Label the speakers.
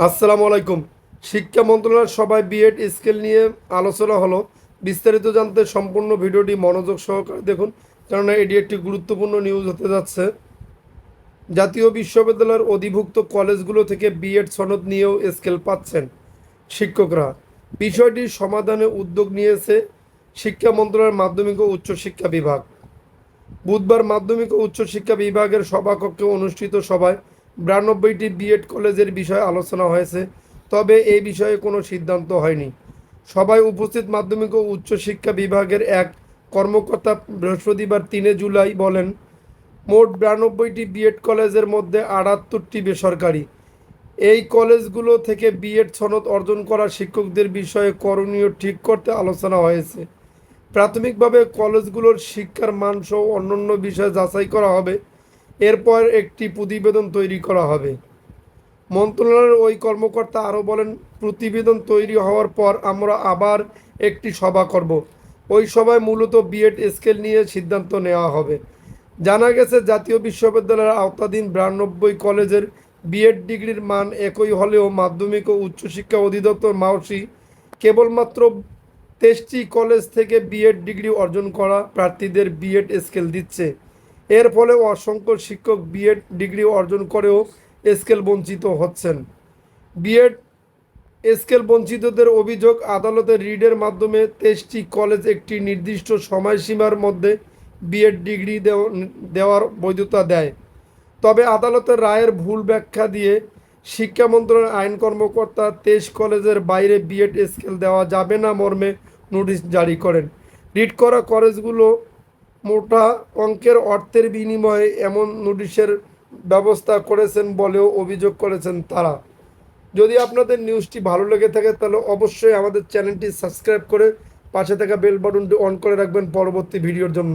Speaker 1: আসসালামু আলাইকুম। শিক্ষা মন্ত্রণালয়ের সভায় বিএড স্কেল নিয়ে আলোচনা হলো। বিস্তারিত জানতে সম্পূর্ণ ভিডিওটি মনোযোগ সহকারে দেখুন, কেননা এটি একটি গুরুত্বপূর্ণ নিউজ হতে যাচ্ছে। জাতীয় বিশ্ববিদ্যালয়ের অধিভুক্ত কলেজগুলো থেকে বিএড সনদ নিয়েও স্কেল পাচ্ছেন শিক্ষকরা। বিষয়টির সমাধানে উদ্যোগ নিয়েছে শিক্ষা মন্ত্রণালয়ের মাধ্যমিক ও উচ্চশিক্ষা বিভাগ। বুধবার মাধ্যমিক ও উচ্চশিক্ষা বিভাগের সভাকক্ষে অনুষ্ঠিত সভায় বিরানব্বইটি বিএড কলেজের বিষয়ে আলোচনা হয়েছে, তবে এই বিষয়ে কোনো সিদ্ধান্ত হয়নি। সভায় উপস্থিত মাধ্যমিক ও উচ্চশিক্ষা বিভাগের এক কর্মকর্তা বৃহস্পতিবার তিনে জুলাই বলেন, মোট বিরানব্বইটি বিএড কলেজের মধ্যে আটাত্তরটি বেসরকারি। এই কলেজগুলো থেকে বিএড সনদ অর্জন করা শিক্ষকদের বিষয়ে করণীয় ঠিক করতে আলোচনা হয়েছে। প্রাথমিকভাবে কলেজগুলোর শিক্ষার মান সহ অন্যান্য বিষয় যাচাই করা হবে। এরপর একটি প্রতিবেদন তৈরি করা হবে। মন্ত্রণালয়ের ওই কর্মকর্তা আরও বলেন, প্রতিবেদন তৈরি হওয়ার পর আমরা আবার একটি সভা করব। ওই সভায় মূলত বিএড স্কেল নিয়ে সিদ্ধান্ত নেওয়া হবে। জানা গেছে, জাতীয় বিশ্ববিদ্যালয়ের আওতাধীন বিরানব্বই কলেজের বিএড ডিগ্রির মান একই হলেও মাধ্যমিক ও উচ্চশিক্ষা অধিদপ্তর মাওসি কেবলমাত্র তেইশটি কলেজ থেকে বিএড ডিগ্রি অর্জন করা প্রার্থীদের বিএড স্কেল দিচ্ছে। এর ফলে অসংখ্য শিক্ষক বিএড ডিগ্রি অর্জন করেও স্কেল বঞ্চিত হচ্ছেন। বিএড স্কেল বঞ্চিতদের অভিযোগ আদালতের রিডের মাধ্যমে তেইশটি কলেজ একটি নির্দিষ্ট সময়সীমার মধ্যে বিএড ডিগ্রি দেওয়ার বৈধতা দেয়। তবে আদালতের রায়ের ভুল ব্যাখ্যা দিয়ে শিক্ষা মন্ত্রণালয়ের আইন কর্মকর্তা তেইশ কলেজের বাইরে বিএড স্কেল দেওয়া যাবে না মর্মে নোটিশ জারি করেন। রিড করা কলেজগুলো মোটা অঙ্কের অর্থের বিনিময়ে এমন নোটিশের ব্যবস্থা করেছেন বলেও অভিযোগ করেছেন তারা। যদি আপনাদের নিউজটি ভালো লেগে থাকে, তাহলে অবশ্যই আমাদের চ্যানেলটি সাবস্ক্রাইব করে পাশে থাকা বেল বাটনটি অন করে রাখবেন পরবর্তী ভিডিওর জন্য।